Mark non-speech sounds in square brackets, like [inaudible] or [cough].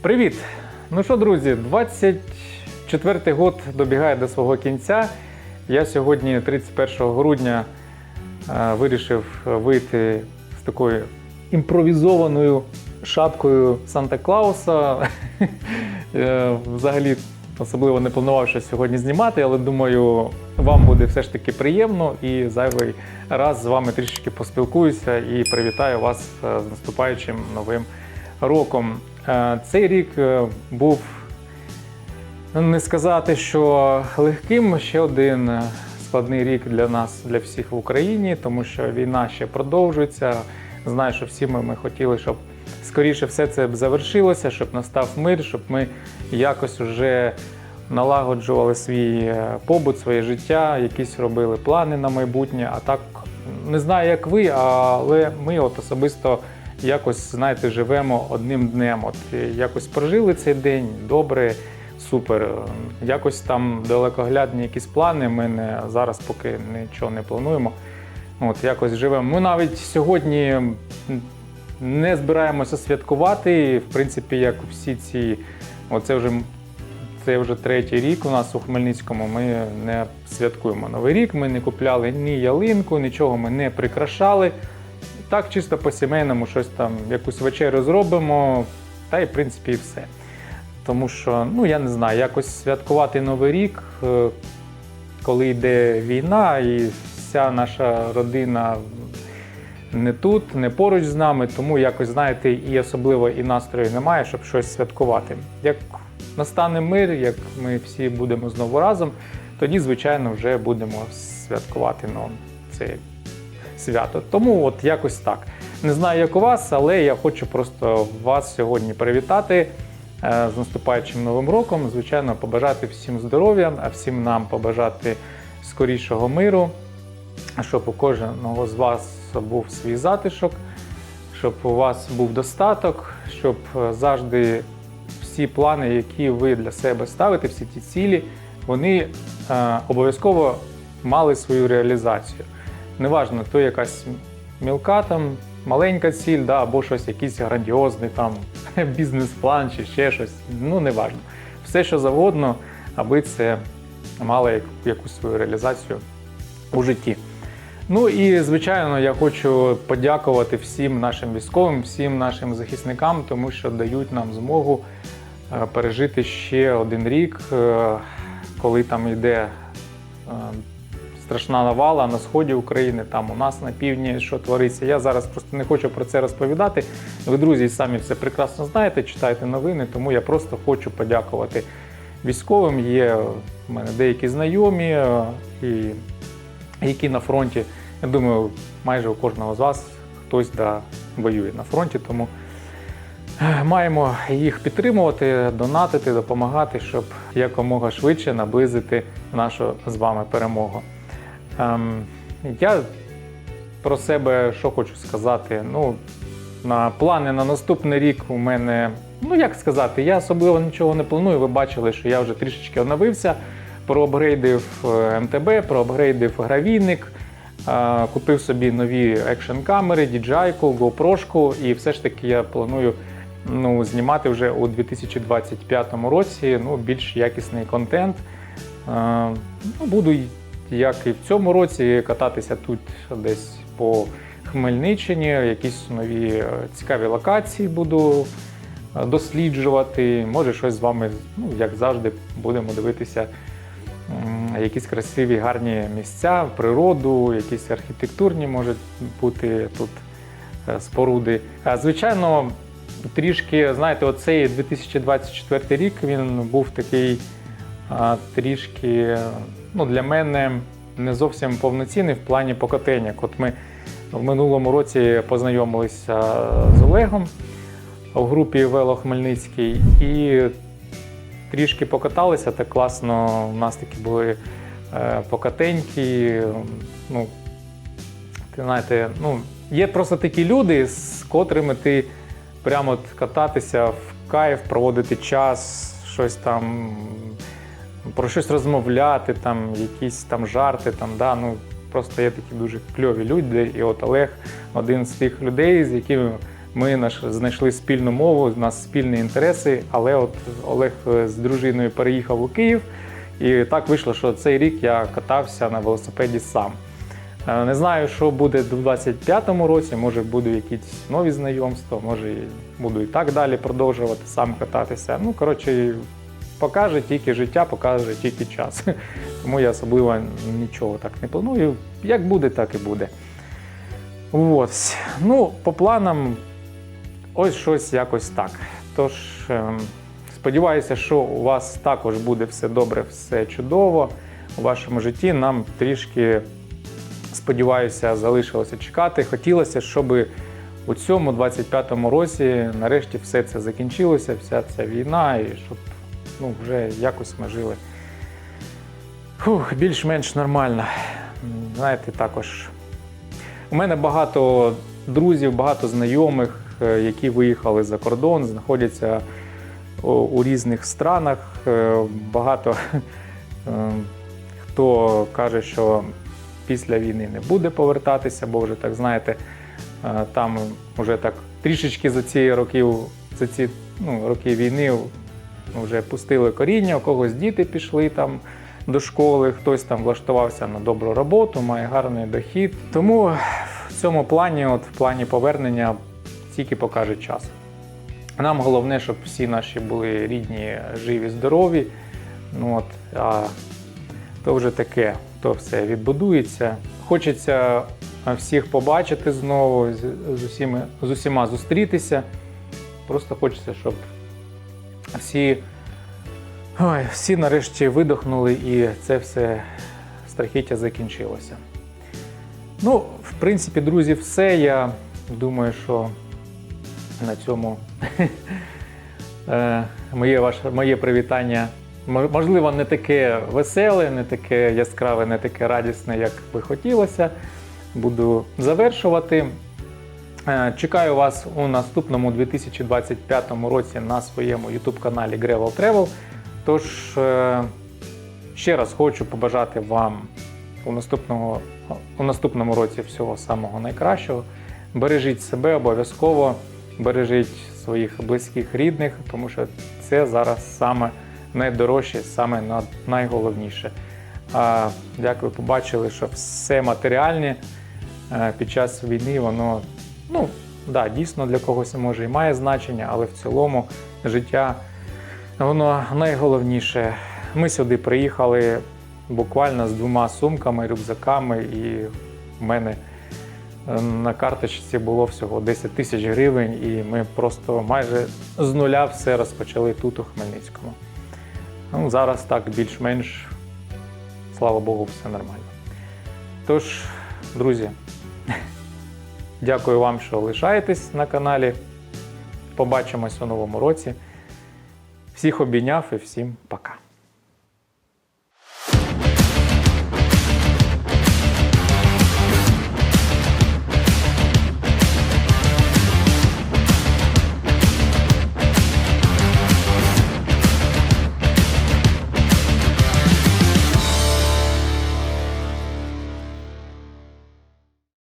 Привіт! Ну що, друзі, 24-й год добігає до свого кінця. Я сьогодні, 31 грудня, е, вирішив вийти з такою імпровізованою шапкою Санта-Клауса. [laughs] Е, Взагалі, особливо не планував щось сьогодні знімати, але думаю, вам буде все ж таки приємно і зайвий раз з вами трішки поспілкуюся і привітаю вас е, з наступаючим новим роком. Е, Цей рік е, був ну, не сказати, що легким. Ще один е, складний рік для нас, для всіх в Україні, тому що війна ще продовжується. Знаю, що всі ми, ми хотіли, щоб скоріше все це б завершилося, щоб настав мир, щоб ми якось вже налагоджували свій побут, своє життя, якісь робили плани на майбутнє. А так не знаю, як ви, але ми от особисто якось знаєте, живемо одним днем. От е, якось прожили цей день добре, супер. Якось там далекоглядні якісь плани. Ми не зараз поки нічого не плануємо. От якось живемо. Ми навіть сьогодні не збираємося святкувати. В принципі, як всі ці, оце вже це вже третій рік у нас у Хмельницькому. Ми не святкуємо Новий рік. Ми не купляли ні ялинку, нічого ми не прикрашали. Так, чисто по-сімейному щось там, якусь вечерю зробимо, та й в принципі і все. Тому що, ну я не знаю, якось святкувати Новий рік, е, коли йде війна, і вся наша родина не тут, не поруч з нами, тому якось, знаєте, і особливо і настрою немає, щоб щось святкувати. Як настане мир, як ми всі будемо знову разом, тоді, звичайно, вже будемо святкувати ну, це свято. Тому от якось так. Не знаю, як у вас, але я хочу просто вас сьогодні привітати е, з наступаючим новим роком. Звичайно, побажати всім здоров'я, а всім нам побажати скорішого миру, щоб у кожного з вас був свій затишок, щоб у вас був достаток, щоб завжди всі плани, які ви для себе ставите, всі ті цілі, вони е, обов'язково мали свою реалізацію. Неважно, то якась мілка там, маленька ціль, да, або щось якийсь грандіозний там [laughs] бізнес-план чи ще щось. Ну, неважно. Все, що завгодно, аби це мало якусь свою реалізацію у житті. Ну і звичайно, я хочу подякувати всім нашим військовим, всім нашим захисникам, тому що дають нам змогу е, пережити ще один рік, е, коли там йде е, страшна навала на сході України, там у нас на півдні, що твориться. Я зараз просто не хочу про це розповідати. Ви, друзі, самі це прекрасно знаєте, читайте новини, тому я просто хочу подякувати військовим. Є в мене деякі знайомі, е, і, які на фронті. Я думаю, майже у кожного з вас хтось да, воює на фронті, тому е, маємо їх підтримувати, донатити, допомагати, щоб якомога швидше наблизити нашу з вами перемогу. Ем, я про себе що хочу сказати. Ну, на плани на наступний рік у мене, ну як сказати, я особливо нічого не планую. Ви бачили, що я вже трішечки оновився, проапгрейдив е, МТБ, проапгрейдив гравійник, е, купив собі нові екшн камери, DJI, GoPro, і все ж таки я планую ну, знімати вже у 2025 році ну, більш якісний контент. Е, Ну, буду, як і в цьому році, кататися тут десь по Хмельниччині, якісь нові е, цікаві локації буду е, досліджувати. Може, щось з вами, ну, як завжди, будемо дивитися якісь красиві, гарні місця, природу, якісь архітектурні можуть бути тут е, споруди. Звичайно, трішки, знаєте, оцей 2024 рік він був такий трішки ну, для мене не зовсім повноцінний в плані покатення. От ми в минулому році познайомилися з Олегом у групі Вело Хмельницький і трішки покаталися так класно. У нас такі були е, покатеньки. Ну, ти знаєте, ну, є просто такі люди, з котрими ти прямо кататися в кайф, проводити час, щось там про щось розмовляти, там, якісь там жарти. Там, да, ну, просто є такі дуже кльові люди. І от Олег один з тих людей, з якими Ми знайшли спільну мову, у нас спільні інтереси, але от Олег е, з дружиною переїхав у Київ, і так вийшло, що цей рік я катався на велосипеді сам. Е, Не знаю, що буде в 25-му році, може будуть якісь нові знайомства, може буду і так далі продовжувати сам кататися. Ну, коротше, покаже тільки життя, покаже тільки час. [laughs] Тому я особливо нічого так не планую. Як буде, так і буде. Ось. Ну, по планам, ось щось якось так. Тож, ем, сподіваюся, що у вас також буде все добре, все чудово у вашому житті. Нам трішки, сподіваюся, залишилося чекати. Хотілося, щоб у цьому 25-му році нарешті все це закінчилося, вся ця війна, і щоб ну, вже якось ми жили. Більш-менш нормально. Знаєте, також у мене багато друзів, багато знайомих, е, які виїхали за кордон, знаходяться у, у різних странах. Е, Багато [laughs] е, хто каже, що після війни не буде повертатися, бо вже так знаєте, е, там вже так трішечки за ці років, за ці ну, роки війни вже пустили коріння, у когось діти пішли там до школи, хтось там влаштувався на добру роботу, має гарний дохід. Тому в цьому плані, от в плані повернення, тільки покаже час. Нам головне, щоб всі наші були рідні, живі, здорові. Ну, от, а то вже таке, то все відбудується. Хочеться всіх побачити знову, з, усіма, з усіма зустрітися. Просто хочеться, щоб всі, ой, всі нарешті видохнули і це все страхіття закінчилося. Ну, в принципі, друзі, все. Я думаю, що на цьому [laughs] е, моє, ваше, моє привітання можливо не таке веселе, не таке яскраве, не таке радісне, як би хотілося. Буду завершувати. Е, Чекаю вас у наступному 2025 році на своєму YouTube каналі Gravel Travel. Тож е, ще раз хочу побажати вам у наступному, у наступному році всього самого найкращого. Бережіть себе обов'язково, бережіть своїх близьких рідних, тому що це зараз саме найдорожче, саме на- найголовніше. Дякую, побачили, що все матеріальне е, під час війни, воно ну, да, дійсно для когось може і має значення, але в цілому життя воно найголовніше. Ми сюди приїхали буквально з двома сумками, рюкзаками, і в мене е, на карточці було всього 10 тисяч гривень, і ми просто майже з нуля все розпочали тут, у Хмельницькому. Ну, зараз так більш-менш, слава Богу, все нормально. Тож, друзі, дякую вам, що лишаєтесь на каналі. Побачимось у новому році. Всіх обійняв і всім пока.